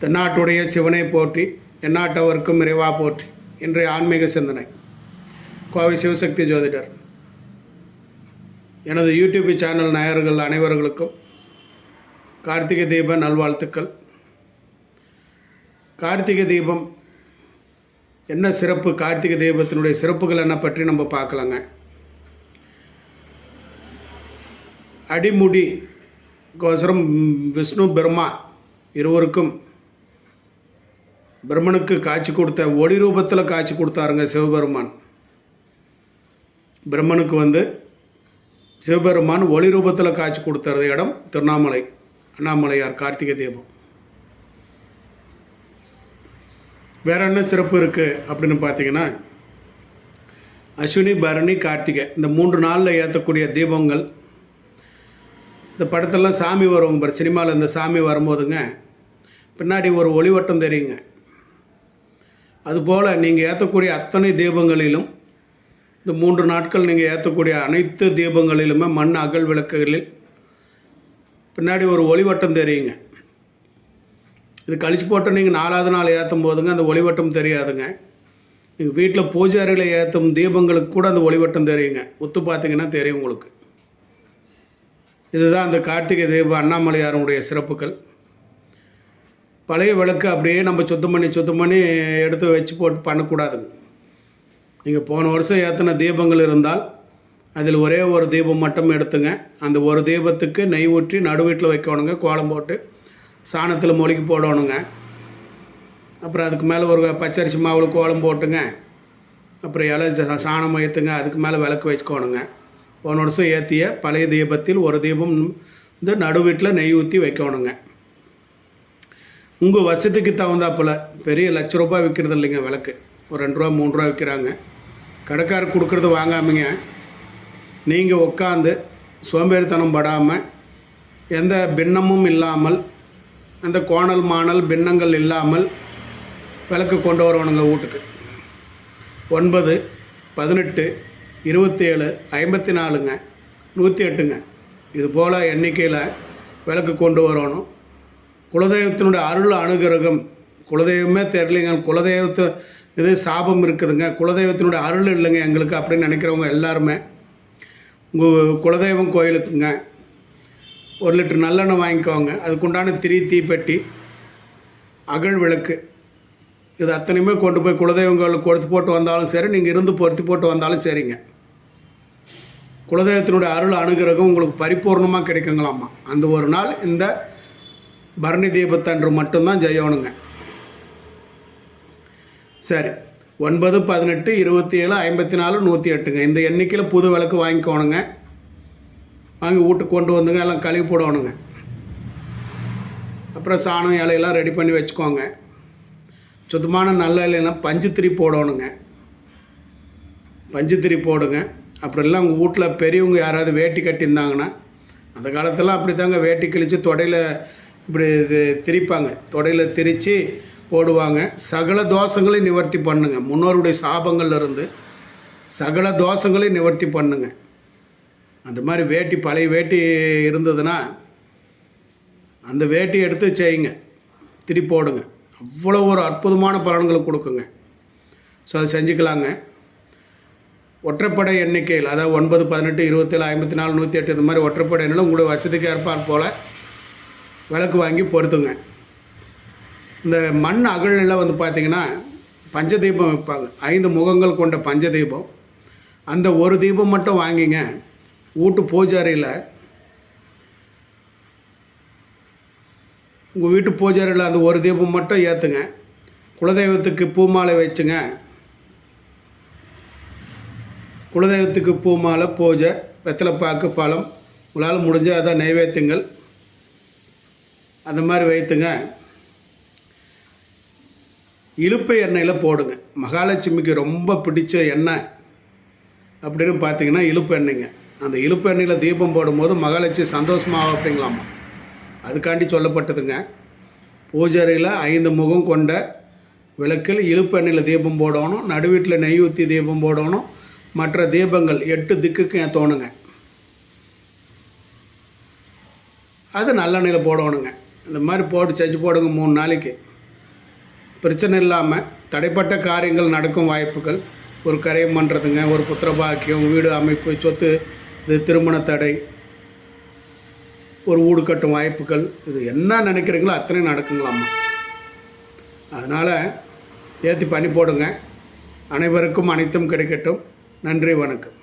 தென்னாட்டுடைய சிவனை போற்றி எந்நாட்டவர்க்கும் இறைவா போற்றி இன்றைய ஆன்மீக சிந்தனை. கோவை சிவசக்தி ஜோதிடர். எனது யூடியூப் சேனல் நாயர்கள் அனைவர்களுக்கும் கார்த்திகை தீப நல்வாழ்த்துக்கள். கார்த்திகை தீபம் என்ன சிறப்பு? கார்த்திகை தீபத்தினுடைய சிறப்புகள் என்ன பற்றி நம்ம பார்க்கலாங்க. அடிமுடி கோசரம் விஷ்ணு பிரம்மா இருவருக்கும் பிரம்மனுக்கு காட்சி கொடுத்த ஒளி ரூபத்தில் காட்சி கொடுத்தாருங்க சிவபெருமான். பிரம்மனுக்கு வந்து சிவபெருமான் ஒளி ரூபத்தில் காட்சி கொடுத்தறது இடம் திருவண்ணாமலை அண்ணாமலையார் கார்த்திகை தீபம். வேற என்ன சிறப்பு இருக்குது அப்படின்னு பார்த்தீங்கன்னா அஸ்வினி பரணி கார்த்திகை இந்த மூன்று நாளில் ஏற்றக்கூடிய தீபங்கள். இந்த படத்தெல்லாம் சாமி வருவாங்க பாரு சினிமாவில் இந்த சாமி வரும்போதுங்க பின்னாடி ஒரு ஒளிவட்டம் தெரியுங்க. அதுபோல் நீங்கள் ஏற்றக்கூடிய அத்தனை தீபங்களிலும் இந்த மூன்று நாட்கள் நீங்கள் ஏற்றக்கூடிய அனைத்து தீபங்களிலுமே மண் அகல் விளக்குகளில் பின்னாடி ஒரு ஒளிவட்டம் தெரியுங்க. இது கழிச்சு போட்டு நீங்கள் நாலாவது நாள் ஏற்றும் போதுங்க அந்த ஒளிவட்டம் தெரியாதுங்க. நீங்கள் வீட்டில் பூஜை அறையில் ஏற்றும் தீபங்களுக்கு கூட அந்த ஒளிவட்டம் தெரியுங்க. ஒத்து பார்த்தீங்கன்னா தெரியும் உங்களுக்கு. இதுதான் அந்த கார்த்திகை தீப அண்ணாமலையாருடைய சிறப்புகள். பழைய விளக்கு அப்படியே நம்ம சுத்தம் பண்ணி சுத்தம் பண்ணி எடுத்து வச்சு போட்டு பண்ணக்கூடாதுங்க நீங்கள் போன வருஷம் ஏற்றின தீபங்கள் இருந்தால் அதில் ஒரே ஒரு தீபம் மட்டும் எடுத்துங்க. அந்த ஒரு தீபத்துக்கு நெய் ஊற்றி நடு வீட்டில் வைக்கணுங்க கோலம் போட்டு சாணத்தில் மொழிக்கு போடணுங்க. அப்புறம் அதுக்கு மேலே ஒரு பச்சரிசி மாவில் கோலம் போட்டுங்க. அப்புறம் இலை சாணம் ஏற்றுங்க அதுக்கு மேலே விளக்கு வச்சுக்கோணுங்க. போன வருஷம் ஏற்றிய பழைய தீபத்தில் ஒரு தீபம் இந்த நடு வீட்டில் நெய் ஊற்றி வைக்கணுங்க. உங்கள் வசதிக்கு தகுந்தாப்புல பெரிய லட்ச ரூபாய் விற்கிறது இல்லைங்க விளக்கு. ஒரு ரெண்டு ரூபா மூணு ரூபா விற்கிறாங்க கடைக்காரர் கொடுக்குறது வாங்காமங்க நீங்கள் உட்காந்து சோம்பேறித்தனம் படாமல் எந்த பின்னமும் இல்லாமல் அந்த கோணல் மாணல் பின்னங்கள் இல்லாமல் விளக்கு கொண்டு வரணுங்க வீட்டுக்கு. ஒன்பது பதினெட்டு இருபத்தேழு ஐம்பத்தி நாலுங்க. நூற்றி எட்டுங்க. இது போல் எண்ணிக்கையில் விளக்கு கொண்டு வரணும். குலதெய்வத்தினுடைய அருள் அனுகிரகம். குலதெய்வமே தெரியலைங்க. குலதெய்வத்து இது சாபம் இருக்குதுங்க. குலதெய்வத்தினுடைய அருள் இல்லைங்க எங்களுக்கு அப்படின்னு நினைக்கிறவங்க எல்லாருமே. உங்கள் குலதெய்வம் கோயிலுக்குங்க. ஒரு லிட்டர் நல்லெண்ணெய் வாங்கிக்கோங்க. அதுக்குண்டான திரி தீப்பெட்டி அகழ் விளக்கு. இது அத்தனையுமே கொண்டு போய் குலதெய்வங்களுக்கு கொடுத்து போட்டு வந்தாலும் சரி நீங்கள் இருந்து பொருத்தி போட்டு வந்தாலும் சரிங்க. குலதெய்வத்தினுடைய அருள் அனுகிரகம் உங்களுக்கு பரிபூர்ணமாக கிடைக்குங்களாம்மா அந்த ஒரு நாள் இந்த பரணி தீபத்தன்று மட்டும்தான் ஜெயணுங்க சரி ஒன்பது பதினெட்டு இருபத்தி ஏழு ஐம்பத்தி நாலு நூற்றி எட்டுங்க இந்த எண்ணிக்கையில் புது விளக்கு வாங்கிக்கோணுங்க. வாங்கி வீட்டுக்கு கொண்டு வந்துங்க எல்லாம் கழுவி போடணுங்க. அப்புறம் சாணம் இலையெல்லாம் ரெடி பண்ணி வச்சுக்கோங்க. சுத்தமான நல்ல இலையெல்லாம் பஞ்சுத்திரி போடணுங்க. பஞ்சுத்திரி போடுங்க. அப்புறம் எல்லாம் உங்கள் வீட்டில் பெரியவங்க யாராவது வேட்டி கட்டியிருந்தாங்கன்னா அந்த காலத்தெல்லாம் அப்படி தாங்க வேட்டி கிழித்து தொடையில் இப்படி இது திரிப்பாங்க. தொடையில் திரித்து போடுவாங்க. சகல தோஷங்களையும் நிவர்த்தி பண்ணுங்க. முன்னோருடைய சாபங்கள்ல இருந்து சகல தோஷங்களையும் நிவர்த்தி பண்ணுங்க. அந்த மாதிரி வேட்டி பழைய வேட்டி இருந்ததுன்னா அந்த வேட்டி எடுத்து செய்யுங்க. திரி போடுங்க. அவ்வளோ ஒரு அற்புதமான பலன்களை கொடுக்குங்க. ஸோ அதை செஞ்சுக்கலாங்க. ஒற்றைப்படை எண்ணிக்கையில் அதாவது ஒன்பது பதினெட்டு இருபத்தேழு ஐம்பத்தி நாலு நூற்றி எட்டு இந்த மாதிரி ஒற்றைப்படை எண்ணில் உங்களுடைய வசதிக்கு ஏற்பார் போல் விளக்கு வாங்கி பொருத்துங்க இந்த மண் அகலில் வந்து பார்த்திங்கன்னா பஞ்சதீபம் வைப்பாங்க. ஐந்து முகங்கள் கொண்ட பஞ்சதீபம். அந்த ஒரு தீபம் மட்டும் வாங்கிங்க. வீட்டு பூஜாரியில் உங்கள் வீட்டு பூஜாரியில் அந்த ஒரு தீபம் மட்டும் ஏற்றுங்க குலதெய்வத்துக்கு பூமாலை வச்சுங்க. குலதெய்வத்துக்கு பூமாலை பூஜை வெத்தலைப்பாக்கு பழம். உங்களால் முடிஞ்ச அதான் நைவேத்தியங்கள். அந்த மாதிரி வைத்துங்க. இழுப்பை எண்ணெயில் போடுங்க. மகாலட்சுமிக்கு ரொம்ப பிடிச்ச எண்ணெய் அப்படின்னு பார்த்தீங்கன்னா இழுப்பு எண்ணெய்ங்க. அந்த இழுப்பு எண்ணெயில் தீபம் போடும்போது மகாலட்சுமி சந்தோஷமாக அப்படிங்களாமா. அதுக்காண்டி சொல்லப்பட்டதுங்க. பூஜாரியில் ஐந்து முகம் கொண்ட விளக்கில் இழுப்பு எண்ணெயில் தீபம் போடணும். நடுவீட்டில் நெய் ஊற்றி தீபம் போடணும். மற்ற தீபங்கள் எட்டு திக்குக்கு ஏன் தோணுங்க. அது நல்லெண்ணெயில் போடணுங்க. இந்த மாதிரி போட்டு செஞ்சு போடுங்க மூணு நாளைக்கு. பிரச்சனை இல்லாமல் தடைப்பட்ட காரியங்கள் நடக்கும் வாய்ப்புகள். ஒரு கரையம் பண்ணுறதுங்க ஒரு புத்திரபாக்கியம் வீடு அமைப்பு சொத்து இது திருமண தடை ஒரு வீடு கட்டும் வாய்ப்புகள். இது என்ன நினைக்கிறீங்களோ அத்தனை நடக்குங்களாம்மா. அதனால் ஏற்றி பண்ணி போடுங்க. அனைவருக்கும் அனைத்தும் கிடைக்கட்டும். நன்றி வணக்கம்.